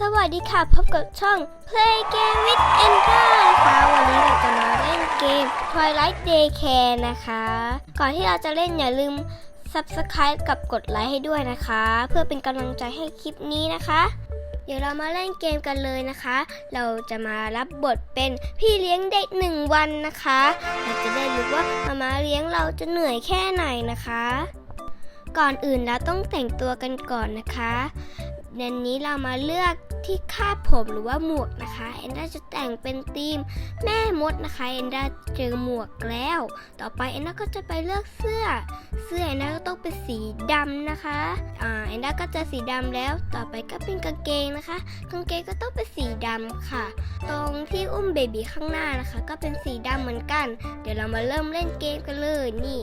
สวัสดีค่ะ พบกับช่อง Play Game with Enda นะคะ วันนี้เราจะมาเล่นเกม Twilight Daycare นะคะ ก่อนที่เราจะเล่นอย่าลืม Subscribe กับกดไลค์ให้ด้วยนะคะ เพื่อเป็นกำลังใจให้คลิปนี้นะคะ เดี๋ยวเรามาเล่นเกมกันเลยนะคะ เราจะมารับบทเป็นพี่เลี้ยงเด็กหนึ่งวันนะคะ เราจะได้รู้ว่ามามาเลี้ยงเราจะเหนื่อยแค่ไหนนะคะ ก่อนอื่นเราต้องแต่งตัวกันก่อนนะคะ เดือนนี้เรามาเลือกที่คาดผมหรือว่าหมวกนะคะเอนด้าจะแต่งเป็นธีมแม่มดนะคะเอนด้าเจอหมวกแล้ว ต่อไปเอนด้าก็จะไปเลือกเสื้อ เสื้อเอนด้าก็ต้องเป็นสีดำนะคะอ่าเอนด้าก็จะสีดำแล้ว ต่อไปก็เป็นกางเกงนะคะ กางเกงก็ต้องเป็นสีดำค่ะ ตรงที่อุ้มเบบีข้างหน้านะคะ ก็เป็นสีดำเหมือนกัน เดี๋ยวเรามาเริ่มเล่นเกมกันเลยนี่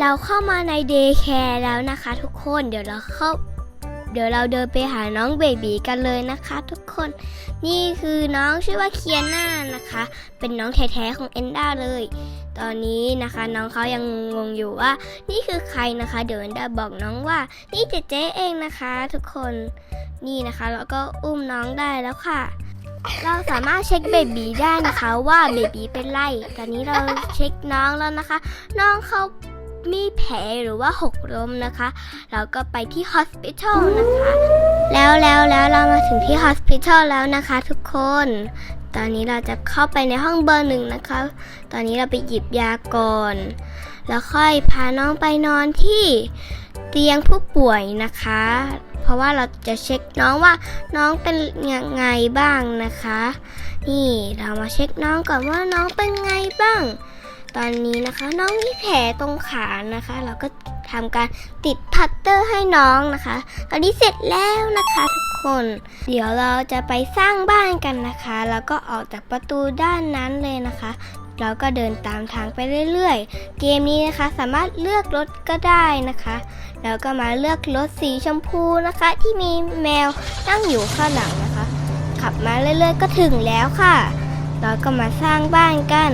เราเข้ามาในเดย์แคร์แล้วนะคะ ทุกคนเดี๋ยวเราเข้า เดี๋ยวเราเดินไปหาน้องเบบีกันเลยนะคะ ทุกคน นี่คือน้องชื่อว่าเคียน่านะคะ เป็นน้องแท้ๆของเอนด้าเลย ตอนนี้นะคะน้องเขายังงงอยู่ว่า นี่คือใครนะคะ เดี๋ยวเอนด้าบอกน้องว่า นี่เจ๊เจ๊เองนะคะ ทุกคน นี่นะคะแล้วก็อุ้มน้องได้แล้วค่ะเราสามารถเช็คเบบีได้นะคะว่าเบบีเป็นไร ตอนนี้เราเช็คน้องแล้วนะคะ น้องเขา มีแผลหรือว่าหกล้มนะคะ เราก็ไปที่ hospital นะคะ แล้วแล้วแล้วเรามาถึงที่ hospital แล้วนะคะทุกคน ตอนนี้เราจะเข้าไปในห้องเบอร์หนึ่งนะคะ ตอนนี้เราไปหยิบยาก่อน แล้วค่อยพาน้องไปนอนที่เตียงผู้ป่วยนะคะ เพราะว่าเราจะเช็คน้องว่าน้องเป็นยังไงบ้างนะคะ นี่เรามาเช็คน้องก่อนว่าน้องเป็นไงบ้าง ตอนนี้นะคะ น้องมีแผลตรงขานะคะ เราก็ทำการติดพัตเตอร์ให้น้องนะคะ ตอนนี้เสร็จแล้วนะคะทุกคน เดี๋ยวเราจะไปสร้างบ้านกันนะคะ แล้วก็ออกจากประตูด้านนั้นเลยนะคะเราก็เดินตามทางไปเรื่อยๆ เกมนี้นะคะสามารถเลือกรถก็ได้นะคะ แล้วก็มาเลือกรถสีชมพูนะคะ ที่มีแมวนั่งอยู่ข้างหลังนะคะ ขับมาเรื่อยๆ ก็ถึงแล้วค่ะ เราก็มาสร้างบ้านกัน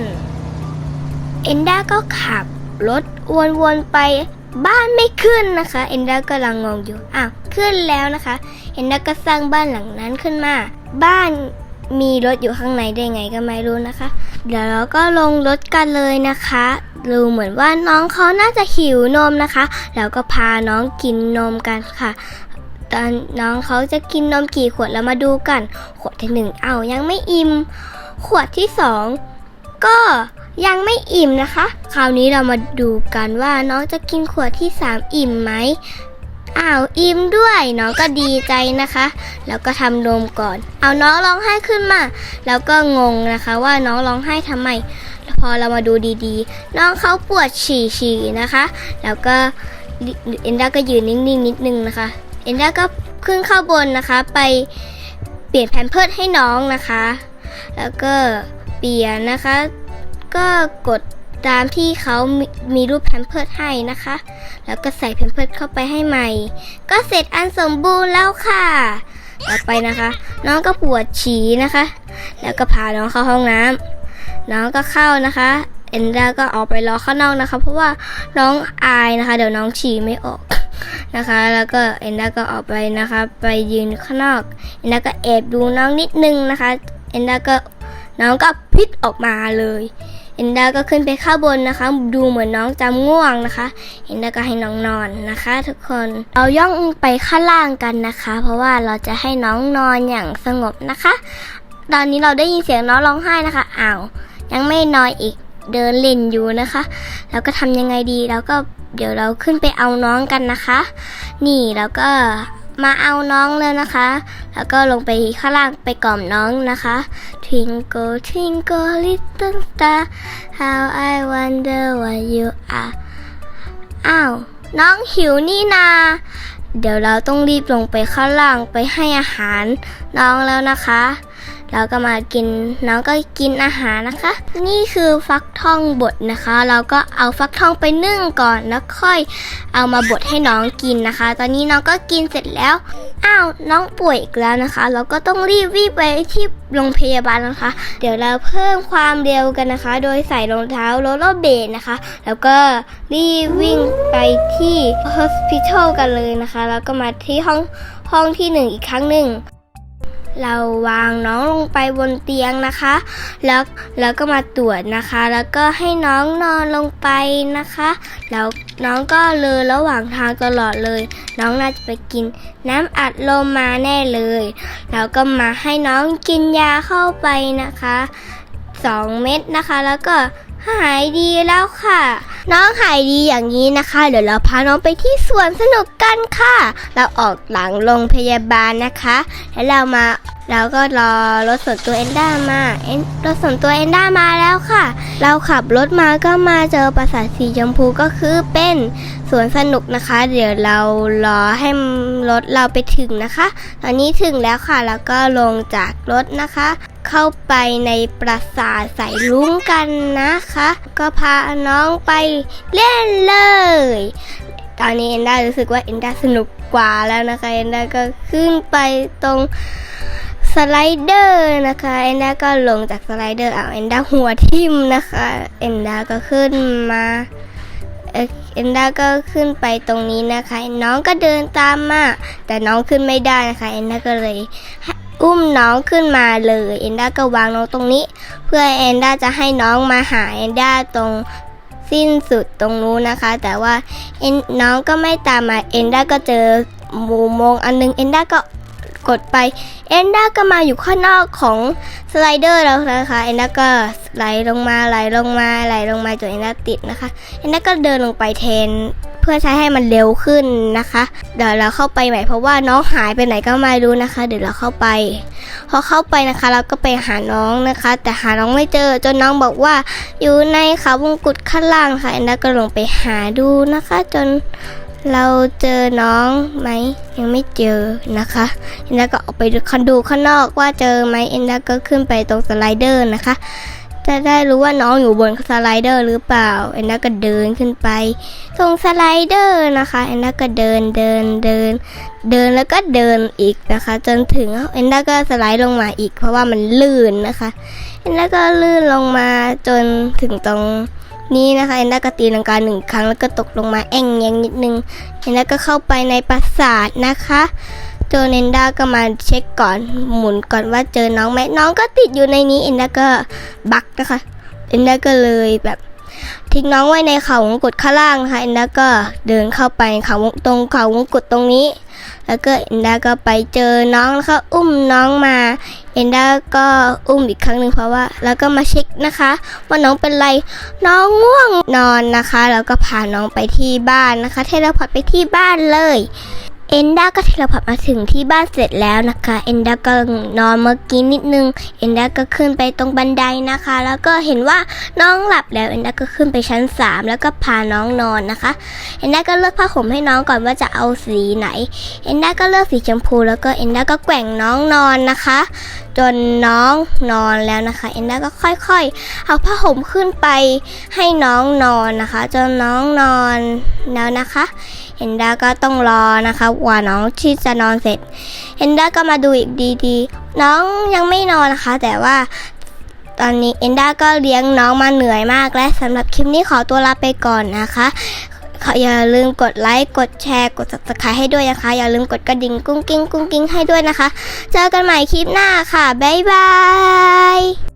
เอนด้าก็ขับรถวนๆไปบ้านไม่ขึ้นนะคะ เอนด้ากำลังงงอยู่อ้าวขึ้นแล้วนะคะ เอนด้าก็สร้างบ้านหลังนั้นขึ้นมา บ้านมีรถอยู่ข้างในได้ไงก็ไม่รู้นะคะ เดี๋ยวเราก็ลงรถกันเลยนะคะดูเหมือนว่าน้องเขาน่าจะหิวนมนะคะ แล้วก็พาน้องกินนมกันค่ะ ตอนน้องเขาจะกินนมกี่ขวดแล้วมาดูกัน ขวดที่หนึ่งเอายังไม่อิ่ม ขวดที่สองก็ ยังไม่อิ่มนะคะ คราวนี้เรามาดูกันว่าน้องจะกินขวดที่สามอิ่มไหมอ้าวอิ่มด้วยน้องก็ดีใจนะคะ แล้วก็ทำนมก่อน เอาน้องร้องไห้ขึ้นมา แล้วก็งงนะคะว่าน้องร้องไห้ทำไม พอเรามาดูดีๆ น้องเขาปวดฉี่ๆนะคะ แล้วก็เอนด้าก็ยืนนิ่งๆนิดนึงนะคะ เอนด้าก็ขึ้นเข้าบนนะคะ ไปเปลี่ยนแพมเพิร์สให้น้องนะคะ แล้วก็เปลี่ยนนะคะ ก็กดตามที่เขามีมีรูปแพมเพิร์ให้นะคะ แล้วก็ใส่แพมเพิร์เข้าไปให้ใหม่ ก็เสร็จอันสมบูรณ์แล้วค่ะ ต่อไปนะคะ น้องก็ปวดฉี่นะคะ แล้วก็พาน้องเข้าห้องน้ำน้องก็เข้านะคะ เอนด้าก็ออกไปรอข้างนอกนะคะ เพราะว่าน้องอายนะคะ เดี๋ยวน้องฉี่ไม่ออกนะคะ แล้วก็เอนด้าก็ออกไปนะคะ ไปยืนข้างนอก เอนด้าก็แอบดูน้องนิดนึงนะคะ เอนด้าก็น้องก็พลิกออกมาเลย เอ็นด้าก็ขึ้นไปข้างบนนะคะ ดูเหมือนน้องจำง่วงนะคะเอ็นด้าก็ให้น้องนอนนะคะ ทุกคนเราย่องไปข้างล่างกันนะคะ เพราะว่าเราจะให้น้องนอนอย่างสงบนะคะ ตอนนี้เราได้ยินเสียงน้องร้องไห้นะคะอ้าวยังไม่นอนอีกเดินเล่นอยู่นะคะ แล้วก็ทำยังไงดีแล้วก็เดี๋ยวเราขึ้นไปเอาน้องกันนะคะ นี่แล้วก็ มาเอาน้องเลยนะคะ แล้วก็ลงไปข้างล่างไปกล่อมน้องนะคะ Twinkle twinkle little star how I wonder what you are อ้าวน้องหิวนี่นา เดี๋ยวเราต้องรีบลงไปข้างล่างไปให้อาหารน้องแล้วนะคะ เราก็มากินน้องก็กินอาหารนะคะ นี่คือฟักทองบดนะคะ เราก็เอาฟักทองไปนึ่งก่อนแล้วค่อยเอามาบดให้น้องกินนะคะ ตอนนี้น้องก็กินเสร็จแล้วอ้าวน้องป่วยอีกแล้วนะคะ เราก็ต้องรีบวิ่งไปที่โรงพยาบาลนะคะ เดี๋ยวเราเพิ่มความเร็วกันนะคะ โดยใส่รองเท้าโรลเลอร์เบดนะคะ แล้วก็รีบวิ่งไปที่ hospital กันเลยนะคะ แล้วก็มาที่ห้องห้องที่หนึ่งอีกครั้งหนึ่ง เราวางน้องลงไปบนเตียงนะคะ แล้วแล้วก็มาตรวจนะคะ แล้วก็ให้น้องนอนลงไปนะคะ แล้วน้องก็เลอระหว่างทางตลอดเลย น้องน่าจะไปกิน น้ำอัดลมมาแน่เลย แล้วก็มาให้น้องกินยาเข้าไปนะคะ 2 เม็ดนะคะ แล้วก็ หายดีแล้วค่ะ น้องหายดีอย่างนี้นะคะ เดี๋ยวเราพาน้องไปที่สวนสนุกกันค่ะ เราออกหลังโรงพยาบาลนะคะ แล้วเรามาเราก็รอรถส่วนตัวเอนด้ามาเอนรถส่วนตัวเอนด้ามาแล้วค่ะ เราขับรถมาก็มาเจอปราสาทสีชมพูก็คือเป็นสวนสนุกนะคะ เดี๋ยวเรารอให้รถเราไปถึงนะคะ ตอนนี้ถึงแล้วค่ะ แล้วก็ลงจากรถนะคะ เข้าไปในปราสาทสายลุ้งกันนะคะ ก็พาน้องไปเล่นเลย ตอนนี้เอนด้ารู้สึกว่าเอนด้าสนุกกว่าแล้วนะคะเอนด้าก็ขึ้นไปตรงสไลเดอร์นะคะเอนด้าก็ลงจากสไลเดอร์เอาเอนด้าหัวทิ่มนะคะเอนด้าก็ขึ้นมาเอ่อเอนด้าก็ขึ้นไปตรงนี้นะคะ น้องก็เดินตามมาแต่น้องขึ้นไม่ได้นะคะเอนด้าก็เลย อุ้มน้องขึ้นมาเลยเอนด้าก็วางน้องตรงนี้ เพื่อเอนด้าจะให้น้องมาหาเอนด้าตรงสิ้นสุดตรงนู้นนะคะ แต่ว่าเอนน้องก็ไม่ตามมาเอนด้าก็เจอหมูมงอันนึงเอนด้าก็ กดไปเอนด้าก็มาอยู่ข้างนอกของสไลเดอร์แล้วนะคะเอนด้าก็ไหลลงมาไหลลงมาไหลลงมาจนเอนด้าติดนะคะเอนด้าก็เดินลงไปแทนเพื่อใช้ให้มันเร็วขึ้นนะคะ เดี๋ยวเราเข้าไปใหม่เพราะว่าน้องหายไปไหนก็ไม่รู้นะคะ เดี๋ยวเราเข้าไป พอเข้าไปนะคะ เราก็ไปหาน้องนะคะ แต่หาน้องไม่เจอจนน้องบอกว่าอยู่ในเขาวงกุฎข้างล่างค่ะแอนด้าก็ลงไปหาดูนะคะ จน เราเจอน้องไหมยังไม่เจอนะคะแอนด้าก็ออกไปดูคันดูข้างนอกว่าเจอไหมแอนด้าก็ขึ้นไปตรงสไลเดอร์นะคะจะได้รู้ว่าน้องอยู่บนสไลเดอร์หรือเปล่าแอนด้าก็เดินขึ้นไป ตรงสไลเดอร์นะคะแอนด้าก็เดินเดินเดิน เดินแล้วก็เดินอีกนะคะ จนถึงเอนด้าก็สไลด์ลงมาอีก เพราะว่ามันลื่นนะคะเอนด้าก็ลื่นลงมาจนถึงตรง นี้นะคะเอนด้าก็ตีลังกาหนึ่งครั้งแล้วก็ตกลงมาแอ่งแยงนิดนึงเอนด้าก็เข้าไปในปราสาทนะคะโจเอนด้าก็มาเช็คก่อนหมุนก่อนว่าเจอน้องไหมน้องก็ติดอยู่ในนี้เอนด้าก็บักนะคะเอนด้าก็เลยแบบ ทิ้งน้องไว้ในเขาวงกดข้างล่างนะคะเอนด้าก็เดินเข้าไปเขาวงตรงเขาวงกดตรงนี้ แล้วก็เอนด้าก็ไปเจอน้องแล้วก็อุ้มน้องมาเอนด้าก็อุ้มอีกครั้งหนึ่งเพราะว่า แล้วก็มาเช็คนะคะ ว่าน้องเป็นไรน้องง่วงนอนนะคะ แล้วก็พาน้องไปที่บ้านนะคะเทเลพอร์ตไปที่บ้านเลย เอนด้าก็เทเลพอร์ตมาถึงที่บ้านเสร็จแล้วนะคะ เอนด้าก็นอนเมื่อกี้นิดนึง เอนด้าก็ขึ้นไปตรงบันไดนะคะ แล้วก็เห็นว่าน้องหลับแล้ว เอนด้าก็ขึ้นไปชั้น 3 แล้วก็พาน้องนอนนะคะ เอนด้าก็เลือกผ้าห่มให้น้องก่อนว่าจะเอาสีไหน เอนด้าก็เลือกสีชมพู แล้วก็เอนด้าก็แกว่งน้องนอนนะคะจนน้องนอนแล้วนะคะ เอนด้าก็ค่อยๆ เอาผ้าห่มขึ้นไปให้น้องนอนนะคะ จนน้องนอนแล้วนะคะ เอนด้าก็ต้องรอนะคะกว่าน้องที่จะนอนเสร็จ เอนด้าก็มาดูอีกดีๆ น้องยังไม่นอนนะคะ แต่ว่าตอนนี้เอนด้าก็เลี้ยงน้องมาเหนื่อยมากและสำหรับคลิปนี้ขอตัวลาไปก่อนนะคะ อย่าลืมกดไลค์กดแชร์กด subscribe ให้ด้วยนะคะ อย่าลืมกดกระดิ่งกุ้งกิ้งกุ้งกิ้งให้ด้วยนะคะ เจอกันใหม่คลิปหน้าค่ะ บ๊ายบาย